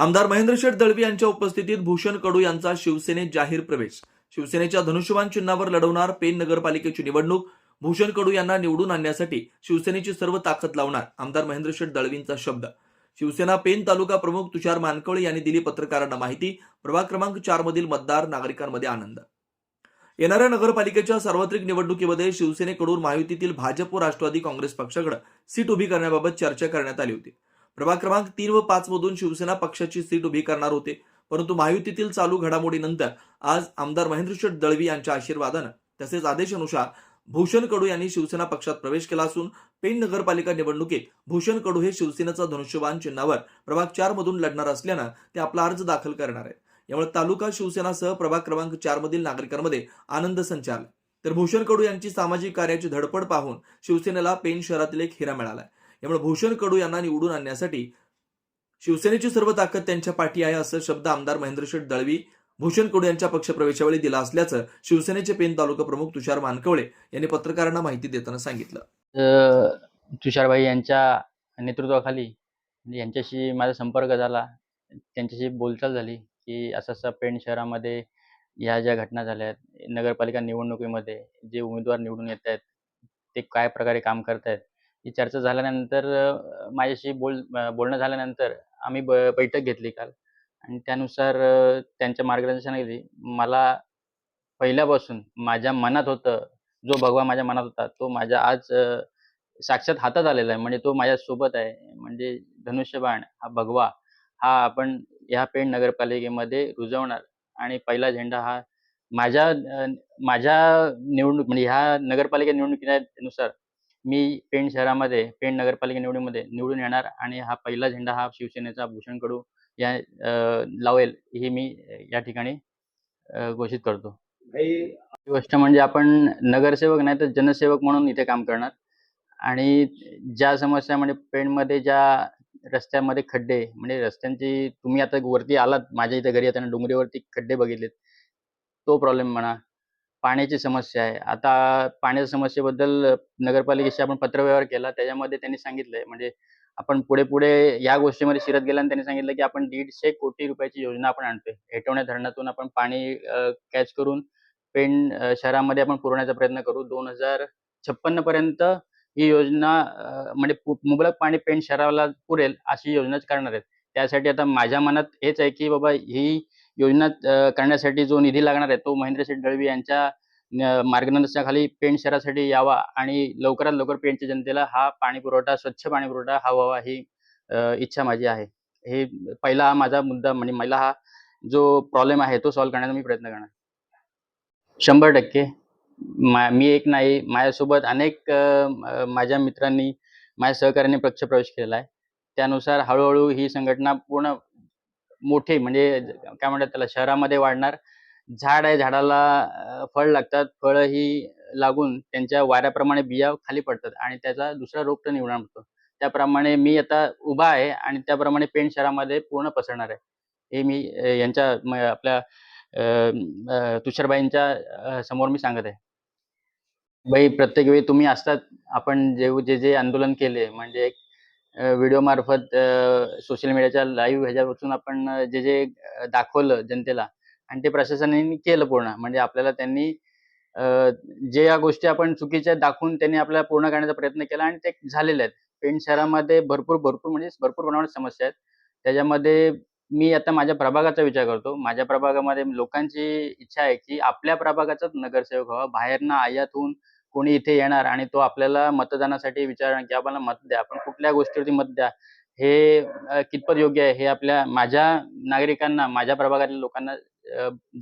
आमदार महेंद्र शेठ दळवी यांच्या उपस्थितीत भूषण कडू यांचा शिवसेनेत जाहीर प्रवेश. शिवसेनेच्या धनुष्यबाण चिन्हावर लढवणार पेन नगरपालिकेची निवडणूक. भूषण कडू यांना निवडून आणण्यासाठी शिवसेनेची सर्व ताकद लावणार आमदार महेंद्र शेठ दळवींचा शब्द. शिवसेना पेन तालुका प्रमुख तुषार मानकळे यांनी दिली पत्रकारांना माहिती. प्रभाग क्रमांक चार मधील मतदार नागरिकांमध्ये आनंद. येणाऱ्या नगरपालिकेच्या सार्वत्रिक निवडणुकीमध्ये शिवसेनेकडून महायुतीतील भाजप व राष्ट्रवादी काँग्रेस पक्षाकडे सीट उभी करण्याबाबत चर्चा करण्यात आली होती. प्रभाग क्रमांक तीन व पाच मधून शिवसेना पक्षाची सीट उभी करणार होते. परंतु महायुतीतील चालू घडामोडीनंतर आज आमदार महेंद्रशेठ दळवी यांच्या आशीर्वादानं तसेच आदेशानुसार भूषण कडू यांनी शिवसेना पक्षात प्रवेश केला असून पेण नगरपालिका निवडणुकीत भूषण कडू हे शिवसेनेचा धनुष्यबाण चिन्हावर प्रभाग चार मधून लढणार असल्यानं ते आपला अर्ज दाखल करणार आहेत. यामुळे तालुका शिवसेनासह प्रभाग क्रमांक चार मधील नागरिकांमध्ये आनंद संचारला. तर भूषण कडू यांची सामाजिक कार्याची धडपड पाहून शिवसेनेला पेण शहरातील एक हिरा मिळाला यामुळे भूषण कडू यांना निवडून आणण्यासाठी शिवसेनेची सर्व ताकद त्यांच्या पाठी आहे असं शब्द आमदार महेंद्र शेठ दळवी भूषण कडू यांच्या पक्षप्रवेशावेळी दिला असल्याचं शिवसेनेचे पेन तालुका प्रमुख तुषार मानकवळे यांनी पत्रकारांना माहिती देताना सांगितलं. तुषारभाई यांच्या नेतृत्वाखाली म्हणजे यांच्याशी माझा संपर्क झाला त्यांच्याशी बोलचाल झाली की असं असं पेण शहरामध्ये ह्या ज्या घटना झाल्या आहेत नगरपालिका निवडणुकीमध्ये जे उमेदवार निवडून येत आहेत ते काय प्रकारे काम करत आहेत ही चर्चा झाल्यानंतर माझ्याशी बोल बोलणं झाल्यानंतर आम्ही ब बैठक घेतली काल. आणि त्यानुसार त्यांच्या मार्गदर्शनाखाली मला पहिल्यापासून माझ्या मनात होतं जो भगवा माझ्या मनात होता तो माझ्या आज साक्षात हातात आलेला आहे. म्हणजे तो माझ्या सोबत आहे. म्हणजे धनुष्यबाण हा भगवा हा आपण ह्या पेण नगरपालिकेमध्ये रुजवणार. आणि पहिला झेंडा हा माझ्या माझ्या निवडणूक म्हणजे ह्या नगरपालिका निवडणुकीनुसार मी पेण शहरामध्ये पेण नगरपालिका निवडणुकीमध्ये निवडून येणार आणि हा पहिला झेंडा हा शिवसेनेचा भूषण कडू या लावेल ही मी या ठिकाणी घोषित करतो. गोष्ट म्हणजे आपण नगरसेवक नाही तर जनसेवक म्हणून इथे काम करणार. आणि ज्या समस्या म्हणजे पेणमध्ये ज्या रस्त्यामध्ये खड्डे म्हणजे रस्त्यांची तुम्ही आता वरती आलात माझ्या इथे घरी येताना डोंगरीवरती खड्डे बघितलेत. तो प्रॉब्लेम म्हणा पाण्याची समस्या आहे. आता पाण्याच्या समस्येबद्दल नगरपालिकेशी आपण पत्रव्यवहार केला त्याच्यामध्ये त्यांनी सांगितलंय. म्हणजे आपण पुढे पुढे या गोष्टीमध्ये शिरत गेला आणि त्यांनी सांगितलं की आपण दीडशे कोटी रुपयाची योजना आपण आणतोय. हेटवण्या धरणातून आपण पाणी कॅच करून पेण शहरामध्ये आपण पुरवण्याचा प्रयत्न करू. दोन हजार छप्पन्न पर्यंत ही योजना म्हणजे मुबलक पाणी पेण शहराला पुरेल अशी योजनाच करणार आहेत. त्यासाठी आता माझ्या मनात हेच आहे की बाबा ही योजना करण्यासाठी जो निधी लागणार आहे तो महेंद्र दळवी यांच्या मार्गदर्शनाखाली पेंट शहरासाठी यावा आणि लवकरात लवकर पेंटच्या जनतेला हा पाणी पुरवठा स्वच्छ पाणी पुरवठा हा व्हावा ही इच्छा माझी आहे. हे पहिला हा माझा मुद्दा म्हणजे मला हा जो प्रॉब्लेम आहे तो सॉल्व्ह करण्याचा मी प्रयत्न करणार. शंभर टक्के. मा मी एक नाही माझ्यासोबत अनेक माझ्या मित्रांनी माझ्या सहकार्याने पक्षप्रवेश केलेला आहे. त्यानुसार हळूहळू ही संघटना पूर्ण मोठी म्हणजे काय म्हणतात त्याला शहरामध्ये वाढणार. झाड आहे झाडाला फळ लागतात. फळं ही लागून त्यांच्या वाऱ्याप्रमाणे बिया खाली पडतात आणि त्याचा दुसरा रोग तर निर्माण होतो. त्याप्रमाणे मी आता उभा आहे आणि त्याप्रमाणे पेंट शहरामध्ये पूर्ण पसरणार आहे. हे मी यांच्या आपल्या तुषारबाईंच्या समोर मी सांगत आहे. बाई प्रत्येक वेळी तुम्ही असतात. आपण जे जे जे आंदोलन केले म्हणजे व्हिडिओमार्फत सोशल मीडियाच्या लाईव्ह ह्याच्यापासून आपण जे जे दाखवलं जनतेला आणि ते प्रशासनाने केलं पूर्ण. म्हणजे आपल्याला त्यांनी जे या गोष्टी आपण चुकीच्या दाखवून त्यांनी आपल्याला पूर्ण करण्याचा प्रयत्न केला आणि ते झालेले आहेत. पेंट शहरामध्ये भरपूर भरपूर म्हणजे भरपूर प्रमाणात समस्या आहेत. त्याच्यामध्ये मी आता माझ्या प्रभागाचा विचार करतो. माझ्या प्रभागामध्ये लोकांची इच्छा आहे की आपल्या प्रभागाचाच नगरसेवक व्हावा. बाहेरनं आयात होऊन कोणी इथे येणार आणि तो आपल्याला मतदानासाठी विचारणार की आम्हाला मत द्या आपण कुठल्या गोष्टीवरती मत द्या हे कितपत योग्य आहे हे आपल्या माझ्या नागरिकांना माझ्या प्रभागातल्या लोकांना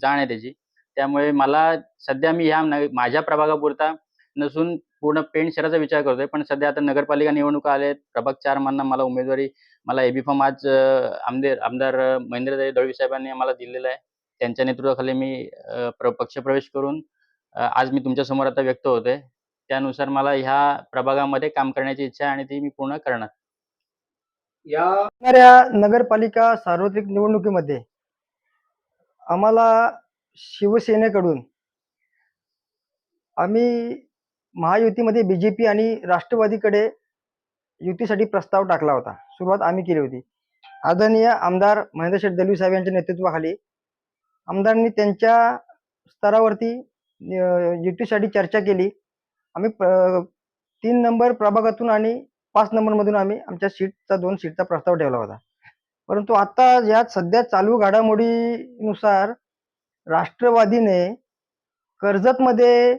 जाण आहे त्याची. त्यामुळे मला सध्या मी ह्या माझ्या प्रभागापुरता नसून पूर्ण पेंट शहराचा विचार करतोय पण सध्या आता नगरपालिका निवडणुका आल्या आहेत प्रभाग चार मधनं मला उमेदवारी मला एबी फॉर्म आज आमदार आमदार अ, महेंद्र दळवी साहेबांनी आम्हाला दिलेला आहे. त्यांच्या नेतृत्वाखाली मी प्र- पक्षप्रवेश करून आज मी तुमच्यासमोर आता व्यक्त होतोय. त्यानुसार मला ह्या प्रभागामध्ये काम करण्याची इच्छा आहे आणि ती मी पूर्ण करणार. या नगरपालिका सार्वत्रिक निवडणुकीमध्ये आम्हाला शिवसेनेकडून आम्ही महायुतीमध्ये बी जे पी आणि राष्ट्रवादीकडे युतीसाठी प्रस्ताव टाकला होता. सुरुवात आम्ही केली होती. आदरणीय आमदार महेंद्र शेठ दलवी साहेब यांच्या नेतृत्वाखाली आमदारांनी त्यांच्या स्तरावरती युतीसाठी चर्चा केली. आम्ही प- तीन नंबर प्रभागातून आणि पाच नंबरमधून आम्ही आमच्या सीटचा दोन सीटचा प्रस्ताव ठेवला होता. परंतु आता या सध्या चालू घडामोडीनुसार राष्ट्रवादीने कर्जतमध्ये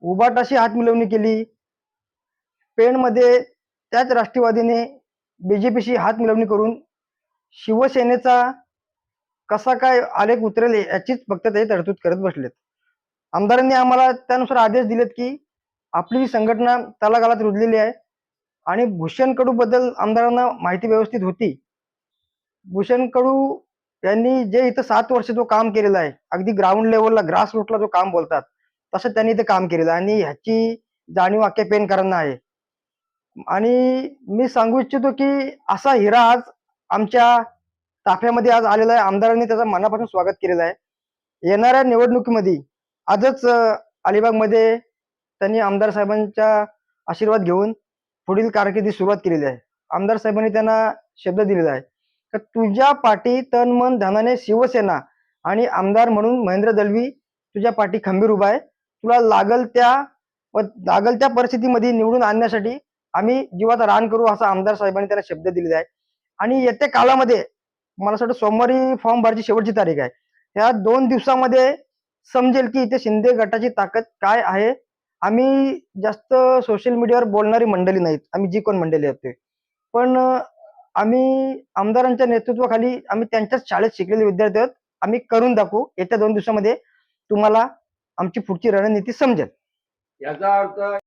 उबाटाशी हातमिळवणी केली. पेणमध्ये त्याच राष्ट्रवादीने बीजेपीशी हात मिळवणी करून शिवसेनेचा कसा काय आलेख उतरेल याचीच फक्त ते तरतूद करत बसलेत. आमदारांनी आम्हाला त्यानुसार आदेश दिलेत की आपली संघटना तलागालात रुजलेली आहे आणि भूषण कडू बद्दल आमदारांना माहिती व्यवस्थित होती. भूषण कडू यांनी जे इथं सात वर्ष जो काम केलेलं आहे अगदी ग्राउंड लेवलला ग्रास रूटला जो काम बोलतात तसं त्यांनी इथं काम केलेलं आहे. आणि ह्याची जाणीव अख्या पेनकरांना आहे. आणि मी सांगू इच्छितो की असा हिरा आज आमच्या ताफ्यामध्ये आज आलेला आहे. आमदारांनी त्याचं मनापासून स्वागत केलेलं आहे. येणाऱ्या निवडणुकीमध्ये आजच अलिबागमध्ये त्यांनी आमदार साहेबांचा आशीर्वाद घेऊन पुढील कारकिर्दी सुरुवात केलेली आहे. आमदार साहेबांनी त्यांना शब्द दिलेला आहे. तर तुझ्या पाठी तन मन धनाने शिवसेना आणि आमदार म्हणून महेंद्र दलवी तुझ्या पाठी खंबीर उभा आहे. तुला लागल त्या व लागल त्या परिस्थितीमध्ये निवडून आणण्यासाठी आम्ही जीवाचा रान करू असा आमदार साहेबांनी त्यांना शब्द दिलेला आहे. आणि येत्या काळामध्ये मला असं वाटतं सोमवारी फॉर्म भरायची शेवटची तारीख आहे. ह्या दोन दिवसामध्ये समजेल की इथे शिंदे गटाची ताकद काय आहे? आम्ही जास्त सोशल मीडियावर बोलणारी मंडळी नाहीत. आम्ही जी कोण मंडळी आहेत पण आम्ही आमदारांच्या नेतृत्वाखाली आम्ही त्यांच्याच शाळेत शिकलेले विद्यार्थी आहोत. आम्ही करून दाखवू. येत्या दोन दिवसामध्ये तुम्हाला आमची पुढची रणनीती समजेल. याचा अर्थ